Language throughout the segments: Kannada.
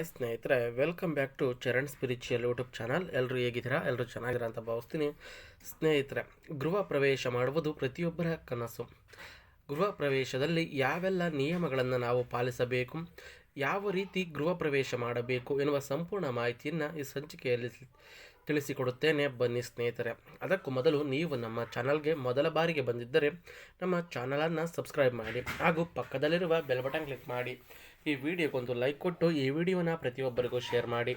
ಹಾಯ್ ಸ್ನೇಹಿತರೆ welcome back to Charan spiritual YouTube channel ಎಲ್ಲರೂ ಹೇಗಿದ್ದೀರಾ? ಎಲ್ಲರೂ ಚೆನ್ನಾಗಿರ ಅಂತ ಭಾವಿಸ್ತೀನಿ. ಸ್ನೇಹಿತರೆ, ಗೃಹ ಪ್ರವೇಶ ಮಾಡುವುದು ಪ್ರತಿಯೊಬ್ಬರ ಕನಸು. ಗೃಹ ಪ್ರವೇಶದಲ್ಲಿ ಯಾವೆಲ್ಲ ನಿಯಮಗಳನ್ನು ನಾವು ಪಾಲಿಸಬೇಕು? ಯಾವ ರೀತಿ ಗೃಹ ಪ್ರವೇಶ ಮಾಡಬೇಕು ಎನ್ನುವ ಸಂಪೂರ್ಣ ಮಾಹಿತಿಯನ್ನು ಈ ಸಂಚಿಕೆಯಲ್ಲಿ ತಿಳಿಸಿಕೊಡುತ್ತೇನೆ. ಬನ್ನಿ ಸ್ನೇಹಿತರೆ, ಅದಕ್ಕೂ ಮೊದಲು ನೀವು ನಮ್ಮ ಚಾನಲ್ಗೆ ಮೊದಲ ಬಾರಿಗೆ ಬಂದಿದ್ದರೆ ನಮ್ಮ ಚಾನಲನ್ನು ಸಬ್ಸ್ಕ್ರೈಬ್ ಮಾಡಿ ಹಾಗೂ ಪಕ್ಕದಲ್ಲಿರುವ ಬೆಲ್ ಬಟನ್ ಕ್ಲಿಕ್ ಮಾಡಿ. ಈ ವಿಡಿಯೋಗೊಂದು ಲೈಕ್ ಕೊಟ್ಟು ಈ ವಿಡಿಯೋನ ಪ್ರತಿಯೊಬ್ಬರಿಗೂ ಶೇರ್ ಮಾಡಿ.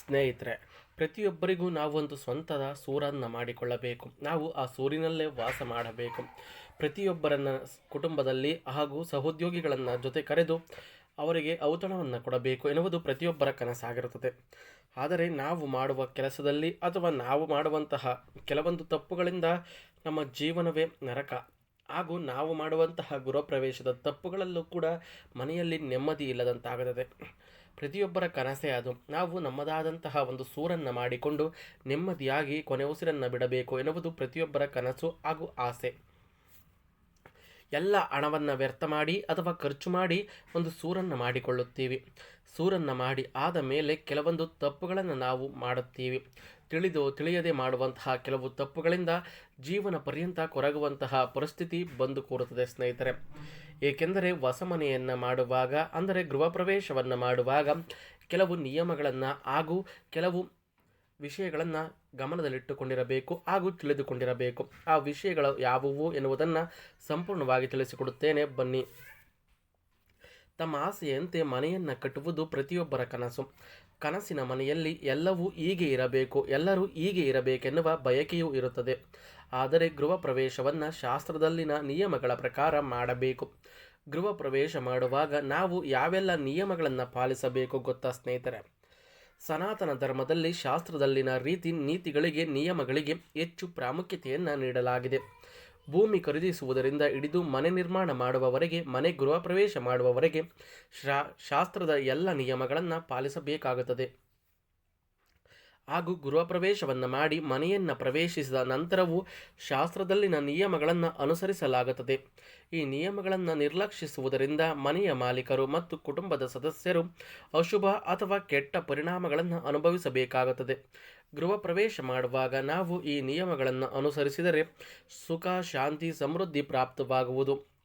ಸ್ನೇಹಿತರೆ, ಪ್ರತಿಯೊಬ್ಬರಿಗೂ ನಾವೊಂದು ಸ್ವಂತದ ಸೂರನ್ನು ಮಾಡಿಕೊಳ್ಳಬೇಕು. ನಾವು ಆ ಸೂರಿನಲ್ಲೇ ವಾಸ ಮಾಡಬೇಕು. ಪ್ರತಿಯೊಬ್ಬರನ್ನ ಕುಟುಂಬದಲ್ಲಿ ಹಾಗೂ ಸಹೋದ್ಯೋಗಿಗಳನ್ನು ಜೊತೆ ಕರೆದು ಅವರಿಗೆ ಔತಣವನ್ನು ಕೊಡಬೇಕು ಎನ್ನುವುದು ಪ್ರತಿಯೊಬ್ಬರ ಕನಸಾಗಿರುತ್ತದೆ. ಆದರೆ ನಾವು ಮಾಡುವ ಕೆಲಸದಲ್ಲಿ ಅಥವಾ ನಾವು ಮಾಡುವಂತಹ ಕೆಲವೊಂದು ತಪ್ಪುಗಳಿಂದ ನಮ್ಮ ಜೀವನವೇ ನರಕ. ಹಾಗೂ ನಾವು ಮಾಡುವಂತಹ ಗೃಹಪ್ರವೇಶದ ತಪ್ಪುಗಳಲ್ಲೂ ಕೂಡ ಮನೆಯಲ್ಲಿ ನೆಮ್ಮದಿ ಇಲ್ಲದಂತಾಗುತ್ತದೆ. ಪ್ರತಿಯೊಬ್ಬರ ಕನಸೇ ಅದು. ನಾವು ನಮ್ಮದಾದಂತಹ ಒಂದು ಸೂರನ್ನು ಮಾಡಿಕೊಂಡು ನೆಮ್ಮದಿಯಾಗಿ ಕೊನೆ ಉಸಿರನ್ನು ಬಿಡಬೇಕು ಎನ್ನುವುದು ಪ್ರತಿಯೊಬ್ಬರ ಕನಸು ಹಾಗೂ ಆಸೆ. ಎಲ್ಲ ಹಣವನ್ನು ವ್ಯರ್ಥ ಮಾಡಿ ಅಥವಾ ಖರ್ಚು ಮಾಡಿ ಒಂದು ಸೂರನ್ನು ಮಾಡಿಕೊಳ್ಳುತ್ತೀವಿ. ಸೂರನ್ನು ಮಾಡಿ ಆದ ಮೇಲೆ ಕೆಲವೊಂದು ತಪ್ಪುಗಳನ್ನು ನಾವು ಮಾಡುತ್ತೀವಿ. ತಿಳಿದು, ತಿಳಿಯದೆ ಮಾಡುವಂತಹ ಕೆಲವು ತಪ್ಪುಗಳಿಂದ ಜೀವನ ಪರ್ಯಂತ ಕೊರಗುವಂತಹ ಪರಿಸ್ಥಿತಿ ಬಂದು ಕೂರುತ್ತದೆ ಸ್ನೇಹಿತರೆ. ಏಕೆಂದರೆ ಹೊಸ ಮನೆಯನ್ನು ಮಾಡುವಾಗ, ಅಂದರೆ ಗೃಹ ಪ್ರವೇಶವನ್ನು ಮಾಡುವಾಗ ಕೆಲವು ನಿಯಮಗಳನ್ನು ಹಾಗೂ ಕೆಲವು ವಿಷಯಗಳನ್ನು ಗಮನದಲ್ಲಿಟ್ಟುಕೊಂಡಿರಬೇಕು ಹಾಗೂ ತಿಳಿದುಕೊಂಡಿರಬೇಕು. ಆ ವಿಷಯಗಳು ಯಾವುವು ಎನ್ನುವುದನ್ನು ಸಂಪೂರ್ಣವಾಗಿ ತಿಳಿಸಿಕೊಡುತ್ತೇನೆ. ಬನ್ನಿ. ತಮ್ಮ ಆಸೆಯಂತೆ ಮನೆಯನ್ನು ಕಟ್ಟುವುದು ಪ್ರತಿಯೊಬ್ಬರ ಕನಸು. ಕನಸಿನ ಮನೆಯಲ್ಲಿ ಎಲ್ಲವೂ ಹೀಗೆ ಇರಬೇಕು, ಎಲ್ಲರೂ ಹೀಗೆ ಇರಬೇಕೆನ್ನುವ ಬಯಕೆಯೂ ಇರುತ್ತದೆ. ಆದರೆ ಗೃಹ ಪ್ರವೇಶವನ್ನು ಶಾಸ್ತ್ರದಲ್ಲಿನ ನಿಯಮಗಳ ಪ್ರಕಾರ ಮಾಡಬೇಕು. ಗೃಹ ಪ್ರವೇಶ ಮಾಡುವಾಗ ನಾವು ಯಾವೆಲ್ಲ ನಿಯಮಗಳನ್ನು ಪಾಲಿಸಬೇಕು ಗೊತ್ತಾ ಸ್ನೇಹಿತರೆ? ಸನಾತನ ಧರ್ಮದಲ್ಲಿ ಶಾಸ್ತ್ರದಲ್ಲಿನ ರೀತಿ ನೀತಿಗಳಿಗೆ ನಿಯಮಗಳಿಗೆ ಹೆಚ್ಚು ಪ್ರಾಮುಖ್ಯತೆಯನ್ನು ನೀಡಲಾಗಿದೆ. ಭೂಮಿ ಖರೀದಿಸುವುದರಿಂದ ಹಿಡಿದು ಮನೆ ನಿರ್ಮಾಣ ಮಾಡುವವರೆಗೆ, ಮನೆ ಗೃಹ ಪ್ರವೇಶ ಮಾಡುವವರೆಗೆ ಶಾಸ್ತ್ರದ ಎಲ್ಲ ನಿಯಮಗಳನ್ನು ಪಾಲಿಸಬೇಕಾಗುತ್ತದೆ. ಹಾಗೂ ಗೃಹ ಪ್ರವೇಶವನ್ನು ಮಾಡಿ ಮನೆಯನ್ನು ಪ್ರವೇಶಿಸಿದ ನಂತರವೂ ಶಾಸ್ತ್ರದಲ್ಲಿನ ನಿಯಮಗಳನ್ನು ಅನುಸರಿಸಲಾಗುತ್ತದೆ. ಈ ನಿಯಮಗಳನ್ನು ನಿರ್ಲಕ್ಷಿಸುವುದರಿಂದ ಮನೆಯ ಮಾಲೀಕರು ಮತ್ತು ಕುಟುಂಬದ ಸದಸ್ಯರು ಅಶುಭ ಅಥವಾ ಕೆಟ್ಟ ಪರಿಣಾಮಗಳನ್ನು ಅನುಭವಿಸಬೇಕಾಗುತ್ತದೆ. ಗೃಹ ಪ್ರವೇಶ ಮಾಡುವಾಗ ನಾವು ಈ ನಿಯಮಗಳನ್ನು ಅನುಸರಿಸಿದರೆ ಸುಖ, ಶಾಂತಿ, ಸಮೃದ್ಧಿ ಪ್ರಾಪ್ತವಾಗುವುದು.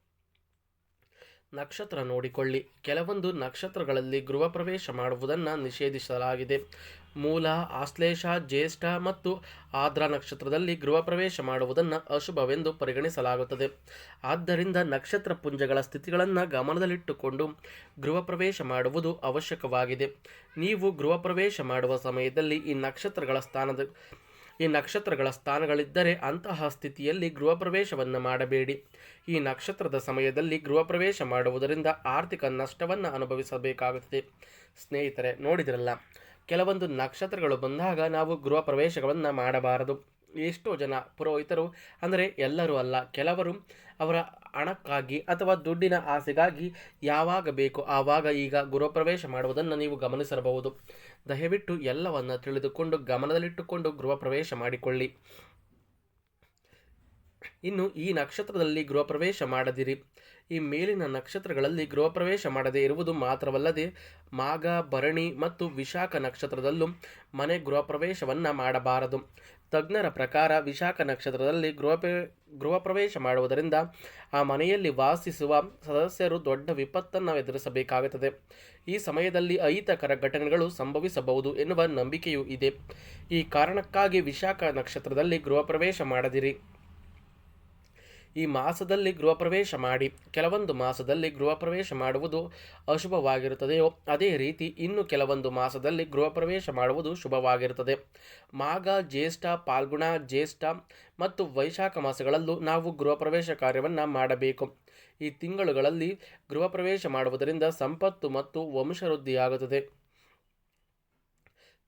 ನಕ್ಷತ್ರ ನೋಡಿಕೊಳ್ಳಿ. ಕೆಲವೊಂದು ನಕ್ಷತ್ರಗಳಲ್ಲಿ ಗೃಹ ಪ್ರವೇಶ ಮಾಡುವುದನ್ನು ನಿಷೇಧಿಸಲಾಗಿದೆ. ಮೂಲ, ಆಶ್ಲೇಷ, ಜ್ಯೇಷ್ಠ ಮತ್ತು ಆದ್ರ ನಕ್ಷತ್ರದಲ್ಲಿ ಗೃಹ ಪ್ರವೇಶ ಮಾಡುವುದನ್ನು ಅಶುಭವೆಂದು ಪರಿಗಣಿಸಲಾಗುತ್ತದೆ. ಆದ್ದರಿಂದ ನಕ್ಷತ್ರ ಪುಂಜಗಳ ಸ್ಥಿತಿಗಳನ್ನು ಗಮನದಲ್ಲಿಟ್ಟುಕೊಂಡು ಗೃಹ ಪ್ರವೇಶ ಮಾಡುವುದು ಅವಶ್ಯಕವಾಗಿದೆ. ನೀವು ಗೃಹ ಪ್ರವೇಶ ಮಾಡುವ ಸಮಯದಲ್ಲಿ ಈ ನಕ್ಷತ್ರಗಳ ಸ್ಥಾನದ, ಈ ನಕ್ಷತ್ರಗಳ ಸ್ಥಾನಗಳಿದ್ದರೆ ಅಂತಹ ಸ್ಥಿತಿಯಲ್ಲಿ ಗೃಹ ಪ್ರವೇಶವನ್ನು ಮಾಡಬೇಡಿ. ಈ ನಕ್ಷತ್ರದ ಸಮಯದಲ್ಲಿ ಗೃಹ ಪ್ರವೇಶ ಮಾಡುವುದರಿಂದ ಆರ್ಥಿಕ ನಷ್ಟವನ್ನು ಅನುಭವಿಸಬೇಕಾಗುತ್ತದೆ. ಸ್ನೇಹಿತರೆ, ನೋಡಿದ್ರಲ್ಲ? ಕೆಲವೊಂದು ನಕ್ಷತ್ರಗಳು ಬಂದಾಗ ನಾವು ಗೃಹ ಪ್ರವೇಶಗಳನ್ನು ಮಾಡಬಾರದು. ಎಷ್ಟೋ ಜನ ಪುರೋಹಿತರು, ಅಂದರೆ ಎಲ್ಲರೂ ಅಲ್ಲ, ಕೆಲವರು ಅವರ ಹಣಕ್ಕಾಗಿ ಅಥವಾ ದುಡ್ಡಿನ ಆಸೆಗಾಗಿ ಯಾವಾಗ ಬೇಕು ಆವಾಗ ಈಗ ಗೃಹಪ್ರವೇಶ ಮಾಡುವುದನ್ನು ನೀವು ಗಮನಿಸಿರಬಹುದು. ದಯವಿಟ್ಟು ಎಲ್ಲವನ್ನು ತಿಳಿದುಕೊಂಡು ಗಮನದಲ್ಲಿಟ್ಟುಕೊಂಡು ಗೃಹ ಪ್ರವೇಶ ಮಾಡಿಕೊಳ್ಳಿ. ಇನ್ನು ಈ ನಕ್ಷತ್ರದಲ್ಲಿ ಗೃಹಪ್ರವೇಶ ಮಾಡದಿರಿ. ಈ ಮೇಲಿನ ನಕ್ಷತ್ರಗಳಲ್ಲಿ ಗೃಹಪ್ರವೇಶ ಮಾಡದೇ ಇರುವುದು ಮಾತ್ರವಲ್ಲದೆ ಮಾಘ, ಭರಣಿ ಮತ್ತು ವಿಶಾಖ ನಕ್ಷತ್ರದಲ್ಲೂ ಮನೆ ಗೃಹಪ್ರವೇಶವನ್ನು ಮಾಡಬಾರದು. ತಜ್ಞರ ಪ್ರಕಾರ ವಿಶಾಖ ನಕ್ಷತ್ರದಲ್ಲಿ ಗೃಹ ಪ್ರವೇಶ ಮಾಡುವುದರಿಂದ ಆ ಮನೆಯಲ್ಲಿ ವಾಸಿಸುವ ಸದಸ್ಯರು ದೊಡ್ಡ ವಿಪತ್ತನ್ನು ಎದುರಿಸಬೇಕಾಗುತ್ತದೆ. ಈ ಸಮಯದಲ್ಲಿ ಅಹಿತಕರ ಘಟನೆಗಳು ಸಂಭವಿಸಬಹುದು ಎನ್ನುವ ನಂಬಿಕೆಯೂ ಇದೆ. ಈ ಕಾರಣಕ್ಕಾಗಿ ವಿಶಾಖ ನಕ್ಷತ್ರದಲ್ಲಿ ಗೃಹಪ್ರವೇಶ ಮಾಡದಿರಿ. ಈ ಮಾಸದಲ್ಲಿ ಗೃಹ ಪ್ರವೇಶ ಮಾಡಿ. ಕೆಲವೊಂದು ಮಾಸದಲ್ಲಿ ಗೃಹ ಪ್ರವೇಶ ಮಾಡುವುದು ಅಶುಭವಾಗಿರುತ್ತದೆಯೋ, ಅದೇ ರೀತಿ ಇನ್ನು ಕೆಲವೊಂದು ಮಾಸದಲ್ಲಿ ಗೃಹ ಪ್ರವೇಶ ಮಾಡುವುದು ಶುಭವಾಗಿರುತ್ತದೆ. ಮಾಘ, ಜ್ಯೇಷ್ಠ, ಪಾಲ್ಗುಣ, ಜ್ಯೇಷ್ಠ ಮತ್ತು ವೈಶಾಖ ಮಾಸಗಳಲ್ಲೂ ನಾವು ಗೃಹ ಪ್ರವೇಶ ಕಾರ್ಯವನ್ನು ಮಾಡಬೇಕು. ಈ ತಿಂಗಳುಗಳಲ್ಲಿ ಗೃಹ ಪ್ರವೇಶ ಮಾಡುವುದರಿಂದ ಸಂಪತ್ತು ಮತ್ತು ವಂಶವೃದ್ಧಿಯಾಗುತ್ತದೆ.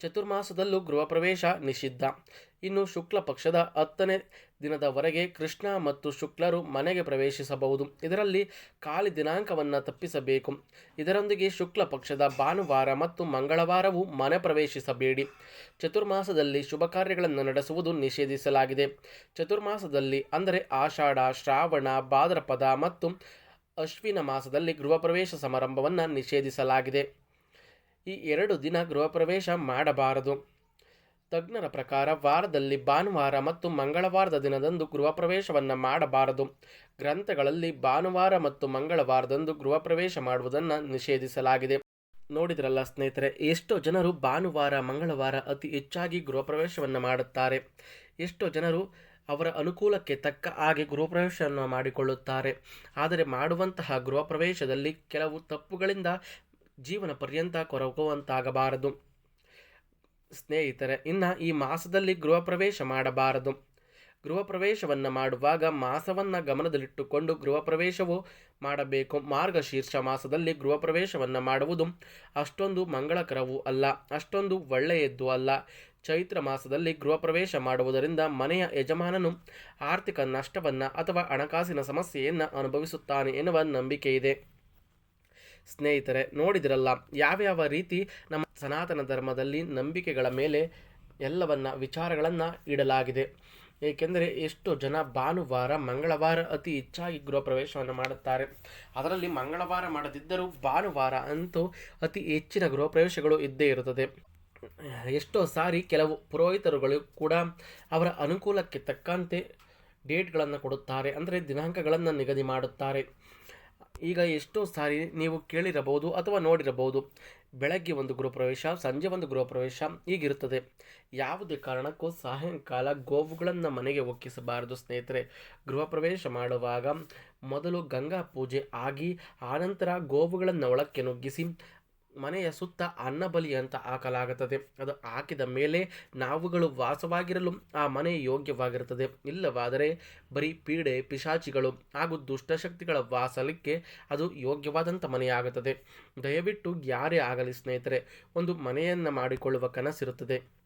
ಚತುರ್ಮಾಸದಲ್ಲೂ ಗೃಹ ಪ್ರವೇಶ ನಿಷಿದ್ಧ. ಇನ್ನು ಶುಕ್ಲ ಪಕ್ಷದ ಹತ್ತನೇ ದಿನದವರೆಗೆ ಕೃಷ್ಣ ಮತ್ತು ಶುಕ್ಲರು ಮನೆಗೆ ಪ್ರವೇಶಿಸಬಹುದು. ಇದರಲ್ಲಿ ಖಾಲಿ ದಿನಾಂಕವನ್ನು ತಪ್ಪಿಸಬೇಕು. ಇದರೊಂದಿಗೆ ಶುಕ್ಲ ಪಕ್ಷದ ಭಾನುವಾರ ಮತ್ತು ಮಂಗಳವಾರವೂ ಮನೆ ಪ್ರವೇಶಿಸಬೇಡಿ. ಚತುರ್ಮಾಸದಲ್ಲಿ ಶುಭ ಕಾರ್ಯಗಳನ್ನು ನಡೆಸುವುದು ನಿಷೇಧಿಸಲಾಗಿದೆ. ಚತುರ್ಮಾಸದಲ್ಲಿ ಅಂದರೆ ಆಷಾಢ, ಶ್ರಾವಣ, ಭಾದ್ರಪದ ಮತ್ತು ಅಶ್ವಿನ ಮಾಸದಲ್ಲಿ ಗೃಹ ಪ್ರವೇಶ ಸಮಾರಂಭವನ್ನು ನಿಷೇಧಿಸಲಾಗಿದೆ. ಈ ಎರಡು ದಿನ ಗೃಹ ಪ್ರವೇಶ ಮಾಡಬಾರದು. ತಜ್ಞರ ಪ್ರಕಾರ ವಾರದಲ್ಲಿ ಭಾನುವಾರ ಮತ್ತು ಮಂಗಳವಾರದ ದಿನದಂದು ಗೃಹ ಪ್ರವೇಶವನ್ನು ಮಾಡಬಾರದು. ಗ್ರಂಥಗಳಲ್ಲಿ ಭಾನುವಾರ ಮತ್ತು ಮಂಗಳವಾರದಂದು ಗೃಹ ಪ್ರವೇಶ ಮಾಡುವುದನ್ನು ನಿಷೇಧಿಸಲಾಗಿದೆ. ನೋಡಿದ್ರಲ್ಲ ಸ್ನೇಹಿತರೆ, ಎಷ್ಟೋ ಜನರು ಭಾನುವಾರ, ಮಂಗಳವಾರ ಅತಿ ಹೆಚ್ಚಾಗಿ ಗೃಹ ಪ್ರವೇಶವನ್ನು ಮಾಡುತ್ತಾರೆ. ಎಷ್ಟೋ ಜನರು ಅವರ ಅನುಕೂಲಕ್ಕೆ ತಕ್ಕ ಹಾಗೆ ಗೃಹ ಪ್ರವೇಶವನ್ನು ಮಾಡಿಕೊಳ್ಳುತ್ತಾರೆ. ಆದರೆ ಮಾಡುವಂತಹ ಗೃಹ ಪ್ರವೇಶದಲ್ಲಿ ಕೆಲವು ತಪ್ಪುಗಳಿಂದ ಜೀವನ ಪರ್ಯಂತ ಕೊರಗುವಂತಾಗಬಾರದು. ಸ್ನೇಹಿತರೆ, ಇನ್ನು ಈ ಮಾಸದಲ್ಲಿ ಗೃಹ ಪ್ರವೇಶ ಮಾಡಬಾರದು. ಗೃಹ ಪ್ರವೇಶವನ್ನು ಮಾಡುವಾಗ ಮಾಸವನ್ನು ಗಮನದಲ್ಲಿಟ್ಟುಕೊಂಡು ಗೃಹ ಪ್ರವೇಶವು ಮಾಡಬೇಕು. ಮಾರ್ಗಶೀರ್ಷ ಮಾಸದಲ್ಲಿ ಗೃಹ ಪ್ರವೇಶವನ್ನು ಮಾಡುವುದು ಅಷ್ಟೊಂದು ಮಂಗಳಕರವೂ ಅಲ್ಲ, ಅಷ್ಟೊಂದು ಒಳ್ಳೆಯದ್ದು ಅಲ್ಲ. ಚೈತ್ರ ಮಾಸದಲ್ಲಿ ಗೃಹ ಪ್ರವೇಶ ಮಾಡುವುದರಿಂದ ಮನೆಯ ಯಜಮಾನನು ಆರ್ಥಿಕ ನಷ್ಟವನ್ನು ಅಥವಾ ಹಣಕಾಸಿನ ಸಮಸ್ಯೆಯನ್ನು ಅನುಭವಿಸುತ್ತಾನೆ ಎನ್ನುವ ನಂಬಿಕೆ ಇದೆ. ಸ್ನೇಹಿತರೆ, ನೋಡಿದಿರಲ್ಲ, ಯಾವ್ಯಾವ ರೀತಿ ನಮ್ಮ ಸನಾತನ ಧರ್ಮದಲ್ಲಿ ನಂಬಿಕೆಗಳ ಮೇಲೆ ಎಲ್ಲವನ್ನ, ವಿಚಾರಗಳನ್ನು ಇಡಲಾಗಿದೆ. ಏಕೆಂದರೆ ಎಷ್ಟು ಜನ ಭಾನುವಾರ, ಮಂಗಳವಾರ ಅತಿ ಹೆಚ್ಚಾಗಿ ಗೃಹ ಪ್ರವೇಶವನ್ನು ಮಾಡುತ್ತಾರೆ. ಅದರಲ್ಲಿ ಮಂಗಳವಾರ ಮಾಡದಿದ್ದರೂ ಭಾನುವಾರ ಅಂತೂ ಅತಿ ಹೆಚ್ಚಿನ ಗೃಹ ಪ್ರವೇಶಗಳು ಇದ್ದೇ ಇರುತ್ತದೆ. ಎಷ್ಟೋ ಸಾರಿ ಕೆಲವು ಪುರೋಹಿತರುಗಳು ಕೂಡ ಅವರ ಅನುಕೂಲಕ್ಕೆ ತಕ್ಕಂತೆ ಡೇಟ್ಗಳನ್ನು ಕೊಡುತ್ತಾರೆ. ಅಂದರೆ ದಿನಾಂಕಗಳನ್ನು ನಿಗದಿ ಮಾಡುತ್ತಾರೆ. ಈಗ ಎಷ್ಟೋ ಸಾರಿ ನೀವು ಕೇಳಿರಬಹುದು ಅಥವಾ ನೋಡಿರಬಹುದು. ಬೆಳಗ್ಗೆ ಒಂದು ಗೃಹಪ್ರವೇಶ, ಸಂಜೆ ಒಂದು ಗೃಹಪ್ರವೇಶ, ಹೀಗಿರುತ್ತದೆ. ಯಾವುದೇ ಕಾರಣಕ್ಕೂ ಸಾಯಂಕಾಲ ಗೋವುಗಳನ್ನು ಮನೆಗೆ ಒಕ್ಕಿಸಬಾರದು ಸ್ನೇಹಿತರೆ. ಗೃಹ ಪ್ರವೇಶ ಮಾಡುವಾಗ ಮೊದಲು ಗಂಗಾ ಪೂಜೆ ಆಗಿ ಆನಂತರ ಗೋವುಗಳನ್ನು ಒಳಕ್ಕೆ ನುಗ್ಗಿಸಿ ಮನೆಯ ಸುತ್ತ ಅನ್ನಬಲಿ ಅಂತ ಹಾಕಲಾಗುತ್ತದೆ. ಅದು ಹಾಕಿದ ಮೇಲೆ ನಾವುಗಳು ವಾಸವಾಗಿರಲು ಆ ಮನೆ ಯೋಗ್ಯವಾಗಿರುತ್ತದೆ. ಇಲ್ಲವಾದರೆ ಬರೀ ಪೀಡೆ, ಪಿಶಾಚಿಗಳು ಹಾಗೂ ದುಷ್ಟಶಕ್ತಿಗಳ ವಾಸಲಿಕ್ಕೆ ಅದು ಯೋಗ್ಯವಾದಂಥ ಮನೆಯಾಗುತ್ತದೆ. ದಯವಿಟ್ಟು ಯಾರೇ ಆಗಲಿ ಸ್ನೇಹಿತರೆ, ಒಂದು ಮನೆಯನ್ನು ಮಾಡಿಕೊಳ್ಳುವ ಕನಸಿರುತ್ತದೆ.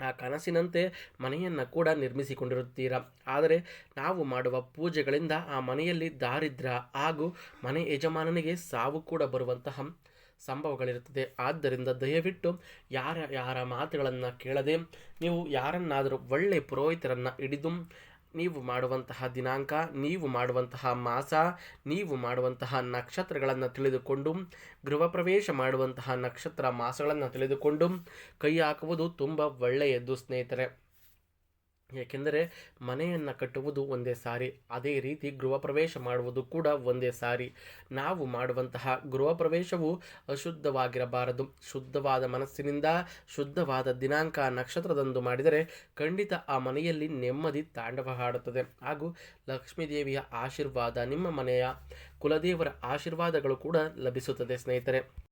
ಆ ಕನಸಿನಂತೆ ಮನೆಯನ್ನು ಕೂಡ ನಿರ್ಮಿಸಿಕೊಂಡಿರುತ್ತೀರಾ? ಆದರೆ ನಾವು ಮಾಡುವ ಪೂಜೆಗಳಿಂದ ಆ ಮನೆಯಲ್ಲಿ ದಾರಿದ್ರ್ಯ ಹಾಗೂ ಮನೆ ಯಜಮಾನನಿಗೆ ಸಾವು ಕೂಡ ಬರುವಂತಹ ಸಂಭವಗಳಿರುತ್ತದೆ. ಆದ್ದರಿಂದ ದಯವಿಟ್ಟು ಯಾರ ಯಾರ ಮಾತುಗಳನ್ನು ಕೇಳದೆ, ನೀವು ಯಾರನ್ನಾದರೂ ಒಳ್ಳೆ ಪುರೋಹಿತರನ್ನು ಹಿಡಿದು, ನೀವು ಮಾಡುವಂತಹ ದಿನಾಂಕ, ನೀವು ಮಾಡುವಂತಹ ಮಾಸ, ನೀವು ಮಾಡುವಂತಹ ನಕ್ಷತ್ರಗಳನ್ನು ತಿಳಿದುಕೊಂಡು, ಗೃಹ ಪ್ರವೇಶ ಮಾಡುವಂತಹ ನಕ್ಷತ್ರ ಮಾಸಗಳನ್ನು ತಿಳಿದುಕೊಂಡು ಕೈ ಹಾಕುವುದು ತುಂಬ ಒಳ್ಳೆಯದು ಸ್ನೇಹಿತರೆ. ಏಕೆಂದರೆ ಮನೆಯನ್ನು ಕಟ್ಟುವುದು ಒಂದೇ ಸಾರಿ, ಅದೇ ರೀತಿ ಗೃಹ ಪ್ರವೇಶ ಮಾಡುವುದು ಕೂಡ ಒಂದೇ ಸಾರಿ. ನಾವು ಮಾಡುವಂತಹ ಗೃಹ ಪ್ರವೇಶವು ಅಶುದ್ಧವಾಗಿರಬಾರದು. ಶುದ್ಧವಾದ ಮನಸ್ಸಿನಿಂದ ಶುದ್ಧವಾದ ದಿನಾಂಕ ನಕ್ಷತ್ರದಂದು ಮಾಡಿದರೆ ಖಂಡಿತ ಆ ಮನೆಯಲ್ಲಿ ನೆಮ್ಮದಿ ತಾಂಡವ ಹಾಡುತ್ತದೆ. ಹಾಗೂ ಲಕ್ಷ್ಮೀದೇವಿಯ ಆಶೀರ್ವಾದ ನಿಮ್ಮ ಮನೆಯ ಕುಲದೇವರ ಆಶೀರ್ವಾದಗಳು ಕೂಡ ಲಭಿಸುತ್ತದೆ ಸ್ನೇಹಿತರೆ.